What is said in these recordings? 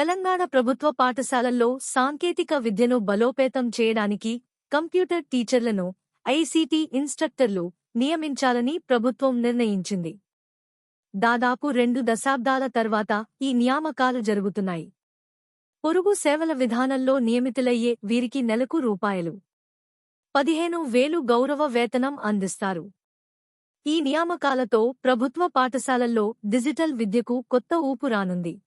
తెలంగాణ ప్రభుత్వ పాఠశాలల్లో సాంకేతిక విద్యను బలోపేతం చేయడానికి కంప్యూటర్ టీచర్లను ఐసీటీ ఇన్స్ట్రక్టర్లు నియమించాలని ప్రభుత్వం నిర్ణయించింది. దాదాపు రెండు దశాబ్దాల తర్వాత ఈ నియామకాలు జరుగుతున్నాయి. పొరుగు సేవల విధానంలో నియమితులయ్యే వీరికి నెలకు రూపాయలు. పదిహేను వేలు గౌరవ వేతనం అందిస్తారు. ఈ నియామకాలతో ప్రభుత్వ పాఠశాలల్లో డిజిటల్ విద్యకు కొత్త ఊపు రానుంది.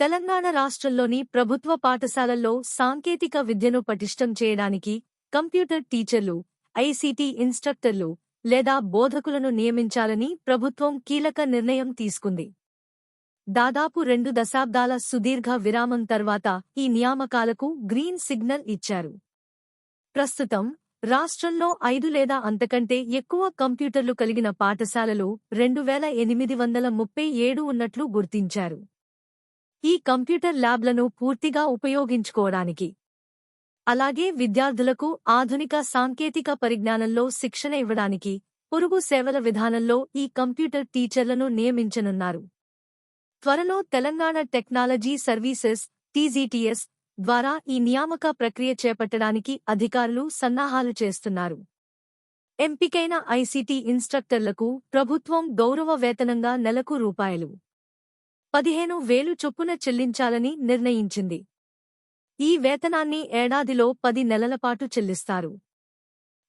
తెలంగాణ రాష్ట్రంలోని ప్రభుత్వ పాఠశాలల్లో సాంకేతిక విద్యను పటిష్టం చేయడానికి కంప్యూటర్ టీచర్లు ఐసీటీ ఇన్స్ట్రక్టర్లు లేదా బోధకులను నియమించాలని ప్రభుత్వం కీలక నిర్ణయం తీసుకుంది. దాదాపు రెండు దశాబ్దాల సుదీర్ఘ విరామం తర్వాత ఈ నియామకాలకు గ్రీన్ సిగ్నల్ ఇచ్చారు. ప్రస్తుతం రాష్ట్రంలో ఐదు లేదా అంతకంటే ఎక్కువ కంప్యూటర్లు కలిగిన పాఠశాలలు రెండు వేల ఎనిమిది వందల ముప్పై ఏడు ఉన్నట్లు గుర్తించారు. ఈ కంప్యూటర్ ల్యాబ్లను పూర్తిగా ఉపయోగించుకోవడానికి. అలాగే విద్యార్థులకు ఆధునిక సాంకేతిక పరిజ్ఞానంలో శిక్షణ ఇవ్వడానికి పొరుగు సేవల విధానంలో ఈ కంప్యూటర్ టీచర్లను నియమించనున్నారు. త్వరలో తెలంగాణ టెక్నాలజీ సర్వీసెస్ టీజీటీఎస్ ద్వారా ఈ నియామక ప్రక్రియ చేపట్టడానికి అధికారులు సన్నాహాలు చేస్తున్నారు. ఎంపికైన ఐసీటీ ఇన్స్ట్రక్టర్లకు ప్రభుత్వం గౌరవ వేతనంగా నెలకు రూపాయలు. పదిహేను వేలు చొప్పున చెల్లించాలని నిర్ణయించింది. ఈ వేతనాన్ని ఏడాదిలో పది నెలలపాటు చెల్లిస్తారు.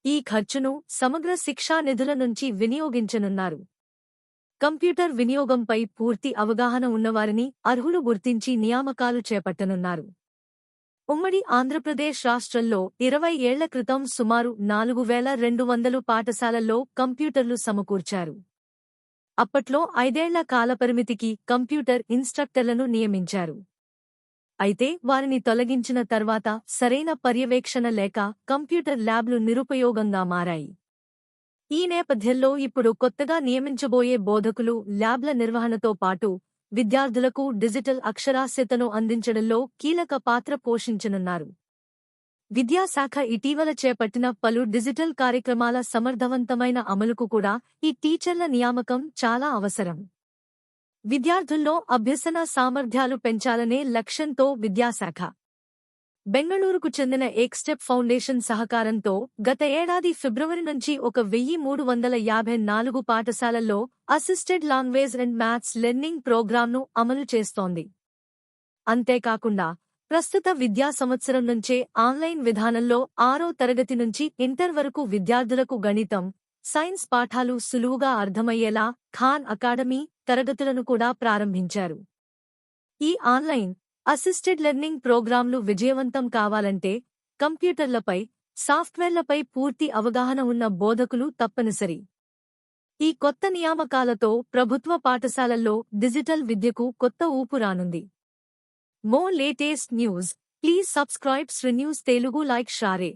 ఈ ఖర్చును సమగ్ర శిక్షా నిధుల నుంచి వినియోగించనున్నారు. కంప్యూటర్ వినియోగంపై పూర్తి అవగాహన ఉన్నవారిని అర్హులు గుర్తించి నియామకాలు చేపట్టనున్నారు. ఉమ్మడి ఆంధ్రప్రదేశ్ రాష్ట్రంలో ఇరవై ఏళ్ళ క్రితం సుమారు నాలుగు వేల రెండు వందలు పాఠశాలల్లో కంప్యూటర్లు సమకూర్చారు. అప్పట్లో ఐదేళ్ళ కాలపరిమితికి కంప్యూటర్ ఇన్స్ట్రక్టర్లను నియమించారు. అయితే వారిని తొలగించిన తర్వాత సరైన పర్యవేక్షణ లేక కంప్యూటర్ ల్యాబ్లు నిరుపయోగంగా మారాయి. ఈ నేపథ్యంలో ఇప్పుడు కొత్తగా నియమించబోయే బోధకులు ల్యాబ్ల నిర్వహణతో పాటు విద్యార్థులకు డిజిటల్ అక్షరాస్యతను అందించడంలో కీలక పాత్ర పోషించనున్నారు. విద్యాశాఖ ఇటీవల చేపట్టిన పలు డిజిటల్ కార్యక్రమాల సమర్థవంతమైన అమలుకు కూడా ఈ టీచర్ల నియామకం చాలా అవసరం. విద్యార్థుల్లో అభ్యసన సామర్థ్యాలు పెంచాలనే లక్ష్యంతో విద్యాశాఖ బెంగళూరుకు చెందిన ఏక్స్టెప్ ఫౌండేషన్ సహకారంతో గత ఏడాది ఫిబ్రవరి నుంచి ఒక వెయ్యి మూడు వందల యాభై నాలుగు పాఠశాలల్లో assisted language and maths learning ప్రోగ్రాంను అమలు చేస్తోంది. అంతేకాకుండా ప్రస్తుత విద్యా సంవత్సరం నుంచే ఆన్లైన్ విధానంలో ఆరో తరగతి నుంచి ఇంటర్ వరకు విద్యార్థులకు గణితం సైన్స్ పాఠాలు సులువుగా అర్థమయ్యేలా ఖాన్ అకాడమీ తరగతులను కూడా ప్రారంభించారు. ఈ ఆన్లైన్ అసిస్టెడ్ లెర్నింగ్ ప్రోగ్రాంలు విజయవంతం కావాలంటే కంప్యూటర్లపై సాఫ్ట్వేర్లపై పూర్తి అవగాహన ఉన్న బోధకులు తప్పనిసరి. ఈ కొత్త నియామకాలతో ప్రభుత్వ పాఠశాలల్లో డిజిటల్ విద్యకు కొత్త ఊపు రానుంది. More latest news, please subscribe Srinews Telugu like share.